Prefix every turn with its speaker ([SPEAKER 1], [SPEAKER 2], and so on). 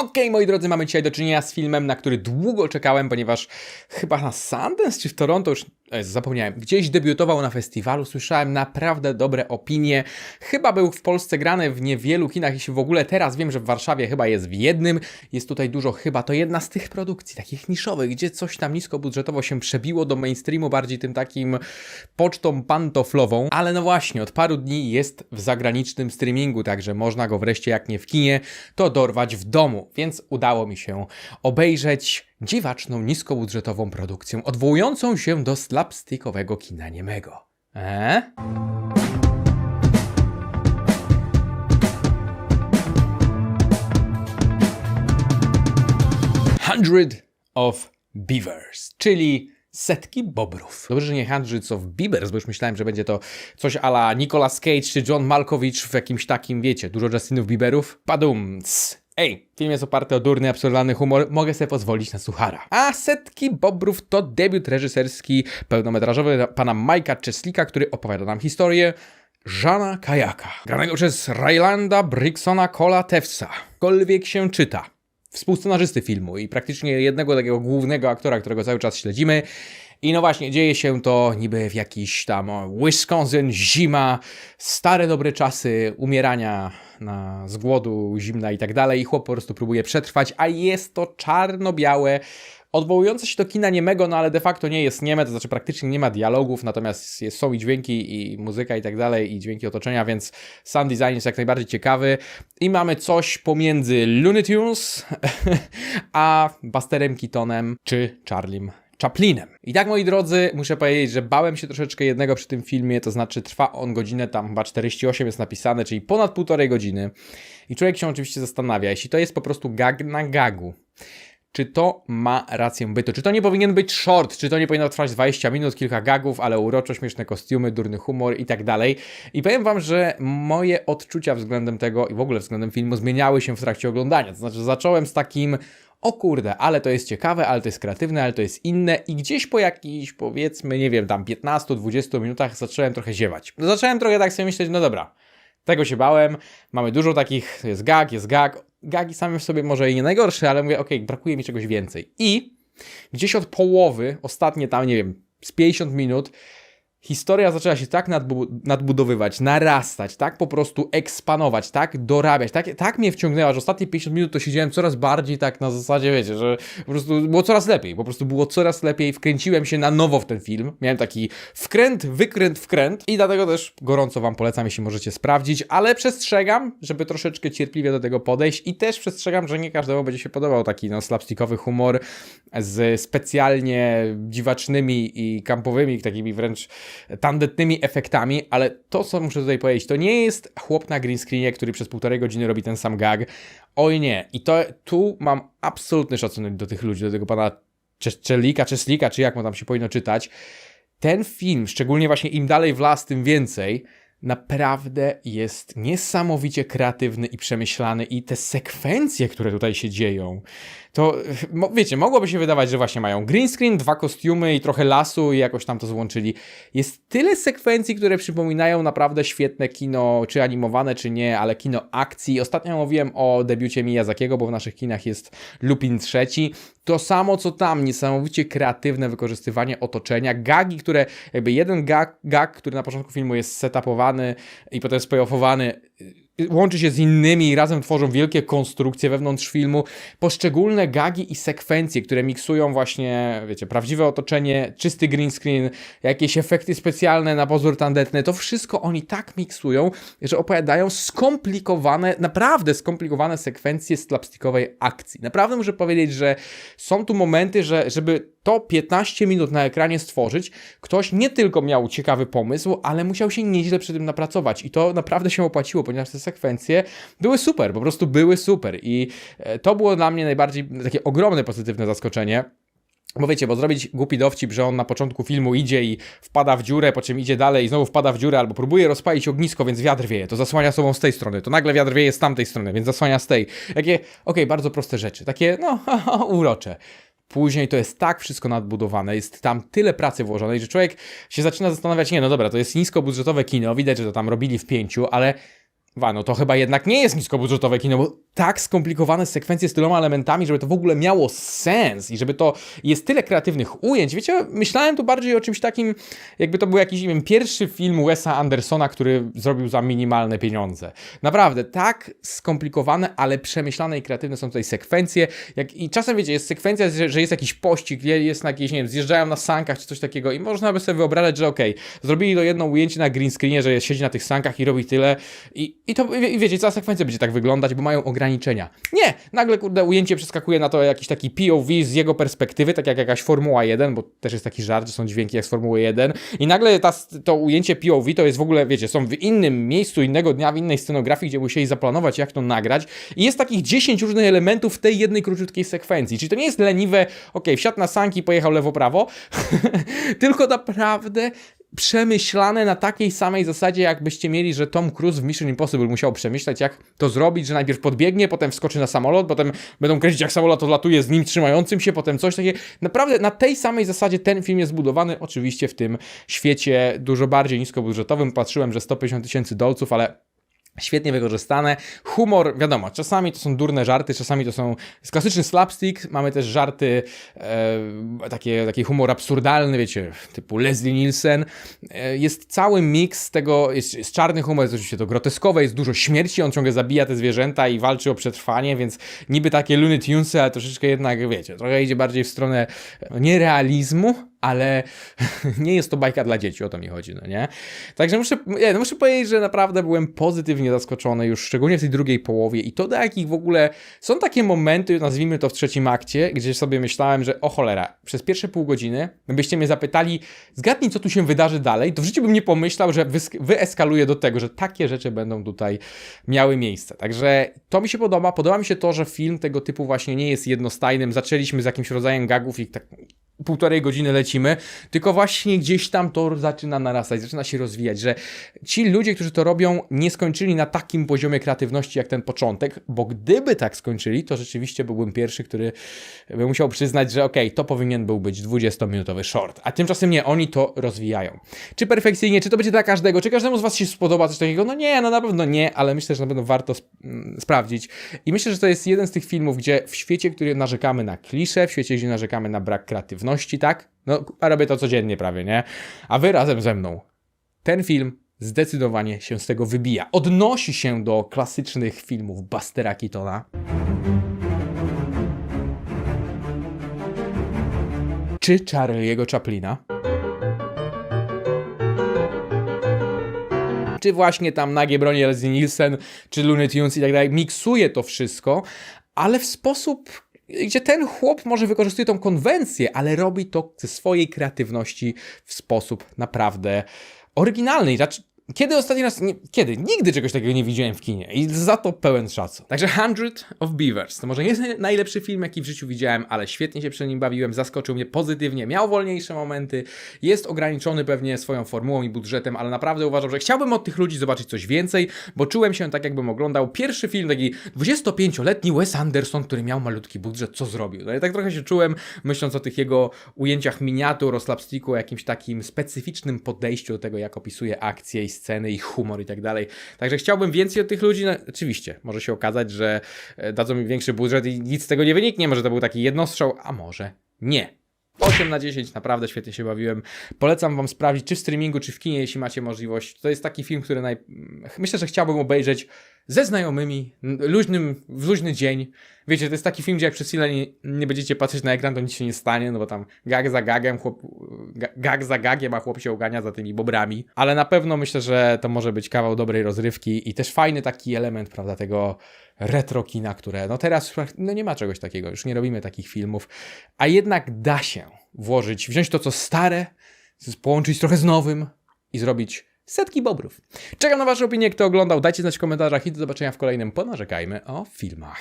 [SPEAKER 1] Okej, moi drodzy, mamy dzisiaj do czynienia z filmem, na który długo czekałem, ponieważ chyba na Sundance czy w Toronto, już zapomniałem, gdzieś debiutował na festiwalu, słyszałem naprawdę dobre opinie. Chyba był w Polsce grany w niewielu kinach, jeśli w ogóle teraz wiem, że w Warszawie chyba jest w jednym. Jest tutaj dużo chyba, to jedna z tych produkcji, takich niszowych, gdzie coś tam niskobudżetowo się przebiło do mainstreamu, bardziej tym takim pocztą pantoflową. Ale no właśnie, od paru dni jest w zagranicznym streamingu, także można go wreszcie, jak nie w kinie, to dorwać w domu. Więc udało mi się obejrzeć dziwaczną, niskobudżetową produkcję odwołującą się do slapstickowego kina niemego. Eee? Hundred of Beavers, czyli setki bobrów. Dobrze, że nie Hundreds of Beavers, bo już myślałem, że będzie to coś ala Nicolas Cage czy John Malkovich w jakimś takim, wiecie, dużo Justinów Bieberów. Padums. Ej, film jest oparty o durny, absurdalny humor, mogę sobie pozwolić na suchara. A Setki Bobrów to debiut reżyserski pełnometrażowy pana Majka Czeslika, który opowiada nam historię Żana Kajaka, granego przez Rylanda Bricksona Cola Tefsa. Kolwiek się czyta współscenarzysty filmu i praktycznie jednego takiego głównego aktora, którego cały czas śledzimy. I no właśnie, dzieje się to niby w jakiś tam Wisconsin, zima, stare dobre czasy umierania na, z głodu, zimna i tak dalej. I chłop po prostu próbuje przetrwać, a jest to czarno-białe, odwołujące się do kina niemego, no ale de facto nie jest nieme, to znaczy praktycznie nie ma dialogów, natomiast jest, są i dźwięki, i muzyka i tak dalej, i dźwięki otoczenia, więc sound design jest jak najbardziej ciekawy. I mamy coś pomiędzy Looney Tunes a Busterem Keatonem czy Charliem Chaplinem. I tak, moi drodzy, muszę powiedzieć, że bałem się troszeczkę jednego przy tym filmie, to znaczy trwa on godzinę, tam chyba 48 jest napisane, czyli ponad półtorej godziny. I człowiek się oczywiście zastanawia, jeśli to jest po prostu gag na gagu, czy to ma rację bytu? Czy to nie powinien być short? Czy to nie powinno trwać 20 minut, kilka gagów, ale uroczo, śmieszne kostiumy, durny humor i tak dalej? I powiem wam, że moje odczucia względem tego i w ogóle względem filmu zmieniały się w trakcie oglądania. To znaczy zacząłem z takim o kurde, ale to jest ciekawe, ale to jest kreatywne, ale to jest inne i gdzieś po jakichś powiedzmy, nie wiem, tam 15-20 minutach zacząłem trochę ziewać. Zacząłem trochę tak sobie myśleć, no dobra, tego się bałem, mamy dużo takich, jest gag, jest gag, gagi same w sobie może i nie najgorsze, ale mówię, okej, okay, brakuje mi czegoś więcej. I gdzieś od połowy, ostatnie tam, nie wiem, z 50 minut, historia zaczęła się tak nadbu nadbudowywać, narastać, tak po prostu ekspanować, tak dorabiać, tak, tak mnie wciągnęła, że ostatnie 50 minut to siedziałem coraz bardziej tak na zasadzie, wiecie, że po prostu było coraz lepiej, po prostu było coraz lepiej, wkręciłem się na nowo w ten film, miałem taki wkręt, wykręt, wkręt i dlatego też gorąco Wam polecam, jeśli możecie sprawdzić, ale przestrzegam, żeby troszeczkę cierpliwie do tego podejść i też przestrzegam, że nie każdemu będzie się podobał taki no slapstickowy humor z specjalnie dziwacznymi i kampowymi, takimi wręcz tandetnymi efektami, ale to, co muszę tutaj powiedzieć, to nie jest chłop na green screenie, który przez półtorej godziny robi ten sam gag. Oj nie. I to tu mam absolutny szacunek do tych ludzi, do tego pana Czelika, Czeslika, czy jak mu tam się powinno czytać. Ten film, szczególnie właśnie im dalej w las, tym więcej, naprawdę jest niesamowicie kreatywny i przemyślany i te sekwencje, które tutaj się dzieją, to wiecie, mogłoby się wydawać, że właśnie mają green screen, dwa kostiumy i trochę lasu i jakoś tam to złączyli. Jest tyle sekwencji, które przypominają naprawdę świetne kino, czy animowane, czy nie, ale kino akcji. Ostatnio mówiłem o debiucie Miyazakiego, bo w naszych kinach jest Lupin trzeci. To samo co tam, niesamowicie kreatywne wykorzystywanie otoczenia, gagi, które jakby jeden gag, gag który na początku filmu jest setupowany i potem spayoffowany łączy się z innymi i razem tworzą wielkie konstrukcje wewnątrz filmu. Poszczególne gagi i sekwencje, które miksują właśnie, wiecie, prawdziwe otoczenie, czysty green screen, jakieś efekty specjalne na pozór tandetny, to wszystko oni tak miksują, że opowiadają skomplikowane, naprawdę skomplikowane sekwencje slapstickowej akcji. Naprawdę muszę powiedzieć, że są tu momenty, że żeby to 15 minut na ekranie stworzyć, ktoś nie tylko miał ciekawy pomysł, ale musiał się nieźle przy tym napracować i to naprawdę się opłaciło, ponieważ te były super, po prostu były super i e, to było dla mnie najbardziej takie ogromne pozytywne zaskoczenie. Bo wiecie, bo zrobić głupi dowcip, że on na początku filmu idzie i wpada w dziurę, po czym idzie dalej i znowu wpada w dziurę, albo próbuje rozpalić ognisko, więc wiatr wieje, to zasłania sobą z tej strony, to nagle wiatr wieje z tamtej strony, więc zasłania z tej. Jakie, okej, okay, bardzo proste rzeczy, takie, no, urocze. Później to jest tak wszystko nadbudowane, jest tam tyle pracy włożonej, że człowiek się zaczyna zastanawiać, nie, no dobra, to jest niskobudżetowe kino, widać, że to tam robili w pięciu, ale Wa, no to chyba jednak nie jest niskobudżetowe kino, bo tak skomplikowane sekwencje z tyloma elementami, żeby to w ogóle miało sens i żeby to jest tyle kreatywnych ujęć. Wiecie, myślałem tu bardziej o czymś takim, jakby to był jakiś, nie wiem, pierwszy film Wesa Andersona, który zrobił za minimalne pieniądze. Naprawdę, tak skomplikowane, ale przemyślane i kreatywne są tutaj sekwencje. Jak, I czasem, wiecie, jest sekwencja, że, że jest jakiś pościg, jest na jakieś, nie wiem, zjeżdżają na sankach czy coś takiego i można by sobie wyobrażać, że okej, zrobili to jedno ujęcie na green screenie, że siedzi na tych sankach i robi tyle i, i to, i wiecie, cała sekwencja będzie tak wyglądać, bo mają ograniczenia. Nie! Nagle, kurde, ujęcie przeskakuje na to jakiś taki POV z jego perspektywy, tak jak jakaś Formuła 1, bo też jest taki żart, że są dźwięki jak z Formuły 1 i nagle ta, to ujęcie POV to jest w ogóle, wiecie, są w innym miejscu, innego dnia, w innej scenografii, gdzie musieli zaplanować, jak to nagrać i jest takich 10 różnych elementów w tej jednej króciutkiej sekwencji. Czyli to nie jest leniwe, okej, wsiadł na sanki, pojechał lewo-prawo, tylko naprawdę przemyślane na takiej samej zasadzie, jakbyście mieli, że Tom Cruise w Mission Impossible musiał przemyśleć, jak to zrobić, że najpierw podbiegnie, potem wskoczy na samolot, potem będą kręcić, jak samolot odlatuje z nim trzymającym się, potem coś takiego. Naprawdę na tej samej zasadzie ten film jest zbudowany, oczywiście w tym świecie dużo bardziej niskobudżetowym. Patrzyłem, że 150 tysięcy dolców, ale Świetnie wykorzystane. Humor, wiadomo, czasami to są durne żarty, czasami to są jest klasyczny slapstick. Mamy też żarty, e, takie, taki humor absurdalny, wiecie, typu Leslie Nielsen. E, jest cały miks tego, jest, jest czarny humor, jest oczywiście to groteskowe, jest dużo śmierci, on ciągle zabija te zwierzęta i walczy o przetrwanie, więc niby takie Looney Tunesy, ale troszeczkę jednak, wiecie, trochę idzie bardziej w stronę no, nie realizmu, ale nie jest to bajka dla dzieci, o to mi chodzi, no nie? Także muszę, nie, no muszę powiedzieć, że naprawdę byłem pozytywnie zaskoczony już, szczególnie w tej drugiej połowie i to do jakich w ogóle są takie momenty, nazwijmy to w trzecim akcie, gdzie sobie myślałem, że o cholera, przez pierwsze pół godziny, gdybyście mnie zapytali, zgadnij co tu się wydarzy dalej, to w życiu bym nie pomyślał, że wyeskaluje do tego, że takie rzeczy będą tutaj miały miejsce. Także to mi się podoba, podoba mi się to, że film tego typu właśnie nie jest jednostajnym, zaczęliśmy z jakimś rodzajem gagów i tak półtorej godziny lecimy, tylko właśnie gdzieś tam to zaczyna narastać, zaczyna się rozwijać, że ci ludzie, którzy to robią, nie skończyli na takim poziomie kreatywności jak ten początek, bo gdyby tak skończyli, to rzeczywiście byłbym pierwszy, który by musiał przyznać, że okej, to powinien był być 20-minutowy short, a tymczasem nie, oni to rozwijają. Czy perfekcyjnie, czy to będzie dla każdego, czy każdemu z Was się spodoba coś takiego? No nie, no na pewno nie, ale myślę, że na pewno warto sp- mm, sprawdzić i myślę, że to jest jeden z tych filmów, gdzie w świecie, który narzekamy na klisze, w świecie, gdzie narzekamy na brak kreatywności, tak? No, a robię to codziennie prawie, nie? A wy razem ze mną. Ten film zdecydowanie się z tego wybija. Odnosi się do klasycznych filmów Bustera Keatona. Czy Charlie'ego Chaplina. Czy właśnie tam nagie bronie Leslie Nielsen, czy Looney Tunes i tak dalej. Miksuje to wszystko, ale w sposób gdzie ten chłop może wykorzystuje tą konwencję, ale robi to ze swojej kreatywności w sposób naprawdę oryginalny. I raczej kiedy ostatni raz, nie, kiedy? Nigdy czegoś takiego nie widziałem w kinie i za to pełen szacun. Także Hundred of Beavers to może nie jest najlepszy film, jaki w życiu widziałem, ale świetnie się przy nim bawiłem, zaskoczył mnie pozytywnie, miał wolniejsze momenty, jest ograniczony pewnie swoją formułą i budżetem, ale naprawdę uważam, że chciałbym od tych ludzi zobaczyć coś więcej, bo czułem się tak, jakbym oglądał pierwszy film, taki 25-letni Wes Anderson, który miał malutki budżet, co zrobił. No i tak trochę się czułem, myśląc o tych jego ujęciach miniatur, o slapsticku, o jakimś takim specyficznym podejściu do tego, jak opisuje akcje i sceny i humor i tak dalej. Także chciałbym więcej od tych ludzi. No, oczywiście, może się okazać, że e, dadzą mi większy budżet i nic z tego nie wyniknie. Może to był taki jednostrzał, a może nie. 8 na 10, naprawdę świetnie się bawiłem. Polecam Wam sprawdzić, czy w streamingu, czy w kinie, jeśli macie możliwość. To jest taki film, który naj... myślę, że chciałbym obejrzeć ze znajomymi, luźnym, w luźny dzień. Wiecie, to jest taki film, gdzie jak przez chwilę nie, nie będziecie patrzeć na ekran, to nic się nie stanie, no bo tam gag za gagiem, chłop, ga- gag za gagiem, a chłop się ugania za tymi bobrami. Ale na pewno myślę, że to może być kawał dobrej rozrywki i też fajny taki element, prawda, tego retro kina, które no teraz no nie ma czegoś takiego, już nie robimy takich filmów, a jednak da się włożyć, wziąć to co stare, połączyć trochę z nowym i zrobić setki bobrów. Czekam na Wasze opinie, kto oglądał, dajcie znać w komentarzach i do zobaczenia w kolejnym Ponarzekajmy o filmach.